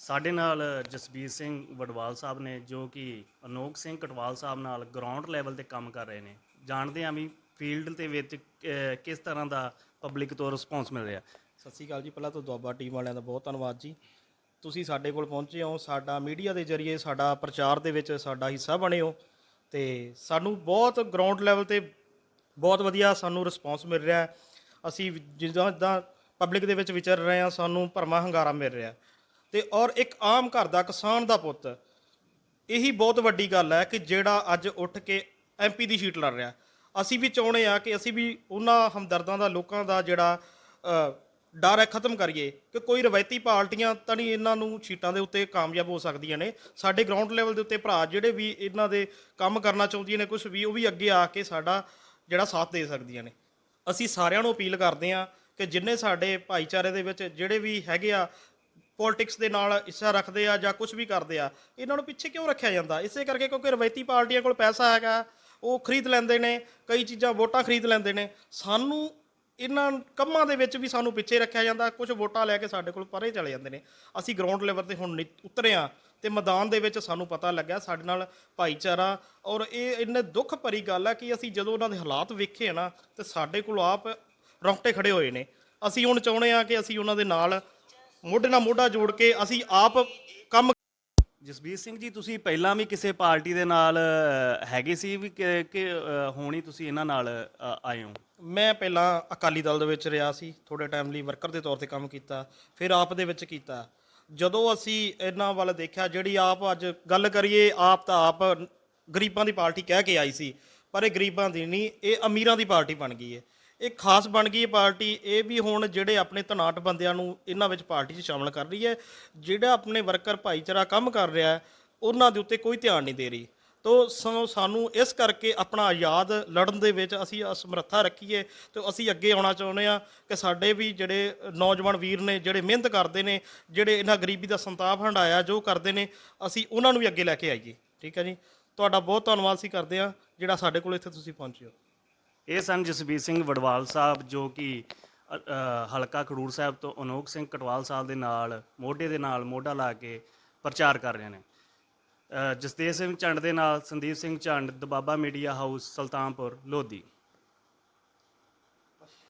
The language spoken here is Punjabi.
ਸਾਡੇ ਨਾਲ ਜਸਬੀਰ ਸਿੰਘ ਵਡਵਾਲ ਸਾਹਿਬ ਨੇ ਜੋ ਕਿ ਅਨੋਖ ਸਿੰਘ ਕਟਵਾਲ ਸਾਹਿਬ ਨਾਲ ਗਰਾਊਂਡ ਲੈਵਲ ਤੇ ਕੰਮ ਕਰ ਰਹੇ ਨੇ। ਜਾਣਦੇ ਹਾਂ ਵੀ ਫੀਲਡ ਦੇ ਵਿੱਚ ਅਹ, ਕਿਸ ਤਰ੍ਹਾਂ ਦਾ ਪਬਲਿਕ ਤੋਂ ਰਿਸਪੌਂਸ ਮਿਲ ਰਿਹਾ। ਸਤਿ ਸ਼੍ਰੀ ਅਕਾਲ ਜੀ ਪਹਿਲਾਂ ਤਾਂ ਦੁਆਬਾ ਟੀਮ ਵਾਲਿਆਂ ਦਾ ਬਹੁਤ ਧੰਨਵਾਦ ਜੀ। ਤੁਸੀਂ ਸਾਡੇ ਕੋਲ ਪਹੁੰਚੇ ਹੋ ਸਾਡਾ ਮੀਡੀਆ ਦੇ ਜ਼ਰੀਏ ਸਾਡਾ ਪ੍ਰਚਾਰ ਦੇ ਵਿੱਚ ਸਾਡਾ ਹਿੱਸਾ ਬਣੇ ਹੋ ਤੇ ਸਾਨੂੰ ਬਹੁਤ ਗਰਾਊਂਡ ਲੈਵਲ ਤੇ ਬਹੁਤ ਵਧੀਆ ਸਾਨੂੰ ਰਿਸਪੌਂਸ ਮਿਲ ਰਿਹਾ ਹੈ। ਅਸੀਂ ਜਿੱਦਾਂ ਜਿੱਦਾਂ ਪਬਲਿਕ ਦੇ ਵਿੱਚ ਵਿਚਰ ਰਹੇ ਹਾਂ ਸਾਨੂੰ ਭਰਮਾ ਹੰਗਾਰਾ ਮਿਲ ਰਿਹਾ ਤੇ ਔਰ ਇੱਕ ਆਮ ਘਰ ਦਾ ਕਿਸਾਨ ਦਾ ਪੁੱਤ। ਇਹੀ ਬਹੁਤ ਵੱਡੀ ਗੱਲ ਹੈ ਕਿ ਜਿਹੜਾ ਅੱਜ ਉੱਠ ਕੇ ਐਮਪੀ ਦੀ ਸੀਟ ਲੜ ਰਿਹਾ। ਅਸੀਂ ਵੀ ਚਾਹੁੰਦੇ ਆ ਕਿ ਅਸੀਂ ਵੀ ਉਹਨਾਂ ਹਮਦਰਦਾਂ ਦਾ, ਲੋਕਾਂ ਦਾ ਜਿਹੜਾ ਡਰ ਹੈ ਖਤਮ ਕਰੀਏ ਕਿ ਕੋਈ ਰਵਾਇਤੀ ਪਾਰਟੀਆਂ ਤਾਂ ਨਹੀਂ ਇਹਨਾਂ ਨੂੰ ਸੀਟਾਂ ਦੇ ਉੱਤੇ ਕਾਮਯਾਬ ਹੋ ਸਕਦੀਆਂ ਨੇ। ਸਾਡੇ ਗਰਾਊਂਡ ਲੈਵਲ ਦੇ ਉੱਤੇ ਭਰਾ ਜਿਹੜੇ ਵੀ ਇਹਨਾਂ ਦੇ ਕੰਮ ਕਰਨਾ ਚਾਹੁੰਦੀਆਂ ਨੇ ਕੁਝ ਵੀ, ਉਹ ਵੀ ਅੱਗੇ ਆ ਕੇ ਸਾਡਾ ਜਿਹੜਾ ਸਾਥ ਦੇ ਸਕਦੀਆਂ ਨੇ। ਅਸੀਂ ਸਾਰਿਆਂ ਨੂੰ ਅਪੀਲ ਕਰਦੇ ਆ ਕਿ ਜਿੰਨੇ ਸਾਡੇ ਭਾਈਚਾਰੇ ਦੇ ਵਿੱਚ ਜਿਹੜੇ ਵੀ ਹੈਗੇ ਆ ਪੋਲਿਟਿਕਸ ਦੇ ਨਾਲ ਇੱਛਾ ਰੱਖਦੇ ਆ ਜਾਂ ਕੁਝ ਵੀ ਕਰਦੇ ਆ, ਇਹਨਾਂ ਨੂੰ ਪਿੱਛੇ ਕਿਉਂ ਰੱਖਿਆ ਜਾਂਦਾ? ਇਸੇ ਕਰਕੇ ਕਿਉਂਕਿ ਰਵਾਇਤੀ ਪਾਰਟੀਆਂ ਕੋਲ ਪੈਸਾ ਹੈਗਾ, ਉਹ ਖਰੀਦ ਲੈਂਦੇ ਨੇ, ਕਈ ਚੀਜ਼ਾਂ ਵੋਟਾਂ ਖਰੀਦ ਲੈਂਦੇ ਨੇ, ਸਾਨੂੰ ਇਹਨਾਂ ਕੰਮਾਂ ਦੇ ਵਿੱਚ ਵੀ ਸਾਨੂੰ ਪਿੱਛੇ ਰੱਖਿਆ ਜਾਂਦਾ ਕੁਝ ਵੋਟਾਂ ਲੈ ਕੇ ਸਾਡੇ ਕੋਲ ਪਰੇ ਚਲੇ ਜਾਂਦੇ ਨੇ। ਅਸੀਂ ਗਰਾਊਂਡ ਲੈਵਲ ਤੇ ਹੁਣ ਨਿ- ਉਤਰੇ ਆ ਤੇ ਮੈਦਾਨ ਦੇ ਵਿੱਚ ਸਾਨੂੰ ਪਤਾ ਲੱਗਿਆ ਸਾਡੇ ਨਾਲ ਭਾਈਚਾਰਾ ਔਰ ਇਹ ਇੰਨੇ ਦੁੱਖ ਭਰੀ ਗੱਲ ਆ ਕਿ ਅਸੀਂ ਜਦੋਂ ਉਹਨਾਂ ਦੇ ਹਾਲਾਤ ਵੇਖੇ ਆ ਨਾ, ਤੇ ਸਾਡੇ ਕੋਲ ਆਪ ਰੌਂਗਟੇ ਖੜੇ ਹੋਏ ਨੇ। ਅਸੀਂ ਹੁਣ ਚਾਹੁੰਦੇ ਆ ਕਿ ਅਸੀਂ ਉਹਨਾਂ ਦੇ ਨਾਲ ਮੋਢੇ ਨਾਲ ਮੋਢਾ ਜੋੜ ਕੇ ਅਸੀਂ ਆਪ ਕੰਮ ਜਸਬੀਰ ਸਿੰਘ ਜੀ ਤੁਸੀਂ ਪਹਿਲਾਂ ਵੀ ਕਿਸੇ ਪਾਰਟੀ ਦੇ ਨਾਲ ਹੈਗੇ ਸੀ ਵੀ ਕਿ ਕਿ, ਹੁਣ ਹੀ ਤੁਸੀਂ ਇਹਨਾਂ ਨਾਲ ਆਏ ਹੋ? ਮੈਂ ਪਹਿਲਾਂ ਅਕਾਲੀ ਦਲ ਦੇ ਵਿੱਚ ਰਿਹਾ ਸੀ ਥੋੜੇ ਟਾਈਮ ਲਈ ਵਰਕਰ ਦੇ ਤੌਰ ਤੇ ਕੰਮ ਕੀਤਾ ਫਿਰ ਆਪ ਦੇ ਵਿੱਚ ਕੀਤਾ। ਜਦੋਂ ਅਸੀਂ ਇਹਨਾਂ ਵੱਲ ਦੇਖਿਆ ਜਿਹੜੀ ਆਪ ਅੱਜ ਗੱਲ ਕਰੀਏ ਆਪ ਤਾਂ ਆਪ ਗਰੀਬਾਂ ਦੀ ਪਾਰਟੀ ਕਹਿ ਕੇ ਆਈ ਸੀ ਪਰ ਇਹ ਗਰੀਬਾਂ ਦੀ ਨਹੀਂ ਇਹ ਅਮੀਰਾਂ ਦੀ ਪਾਰਟੀ ਬਣ ਗਈ ਹੈ। ਇਹ ਖਾਸ ਬਣ ਗਈ ਪਾਰਟੀ। ਇਹ ਵੀ ਹੁਣ ਜਿਹੜੇ ਆਪਣੇ ਤਨਾਟ ਬੰਦਿਆਂ ਨੂੰ ਇਹਨਾਂ ਵਿੱਚ ਪਾਰਟੀ 'ਚ ਸ਼ਾਮਲ ਕਰ ਰਹੀ ਹੈ, ਜਿਹੜਾ ਆਪਣੇ ਵਰਕਰ ਭਾਈਚਾਰਾ ਕੰਮ ਕਰ ਰਿਹਾ ਹੈ, ਉਹਨਾਂ ਦੇ ਉੱਤੇ ਕੋਈ ਧਿਆਨ ਨਹੀਂ ਦੇ ਰਹੀ। ਤੋ ਸੋ ਸਾਨੂੰ ਇਸ ਕਰਕੇ ਆਪਣਾ ਆਜ਼ਾਦ ਲੜਨ ਦੇ ਵਿੱਚ ਅਸੀਂ ਅਸਮਰੱਥਾ ਰੱਖੀਏ ਤੇ ਅਸੀਂ ਅੱਗੇ ਆਉਣਾ ਚਾਹੁੰਦੇ ਆ ਕਿ ਸਾਡੇ ਵੀ ਜਿਹੜੇ ਨੌਜਵਾਨ ਵੀਰ ਨੇ, ਜਿਹੜੇ ਮਿਹਨਤ ਕਰਦੇ ਨੇ, ਜਿਹੜੇ ਇਹਨਾਂ ਗਰੀਬੀ ਦਾ ਸੰਤਾਪ ਹੰਡਾਇਆ, ਜੋ ਕਰਦੇ ਨੇ, ਅਸੀਂ ਉਹਨਾਂ ਨੂੰ ਵੀ ਅੱਗੇ ਲੈ ਕੇ ਆਈਏ। ਠੀਕ ਹੈ ਜੀ? ਤੁਹਾਡਾ ਬਹੁਤ ਧੰਨਵਾਦ ਸੀ ਕਰਦੇ ਆ ਜਿਹੜਾ ਸਾਡੇ ਕੋਲ ਇੱਥੇ ਤੁਸੀਂ ਪਹੁੰਚੇ ਹੋ। ਇਹ ਸਨ ਜਸਬੀਰ ਸਿੰਘ ਵਡਵਾਲ ਸਾਹਿਬ ਜੋ ਕਿ ਹਲਕਾ ਖਡੂਰ ਸਾਹਿਬ ਤੋਂ ਅਨੋਖ ਸਿੰਘ ਕਟਵਾਲ ਸਾਹਿਬ ਦੇ ਨਾਲ ਮੋਢੇ ਦੇ ਨਾਲ ਮੋਢਾ ਲਾ ਕੇ ਪ੍ਰਚਾਰ ਕਰ ਰਹੇ ਨੇ। ਅ, ਜਸਦੇਵ ਸਿੰਘ ਝੰਡ ਦੇ ਨਾਲ ਸੰਦੀਪ ਸਿੰਘ ਝੰਡ ਦਬਾਬਾ ਮੀਡੀਆ ਹਾਊਸ ਸੁਲਤਾਨਪੁਰ ਲੋਧੀ।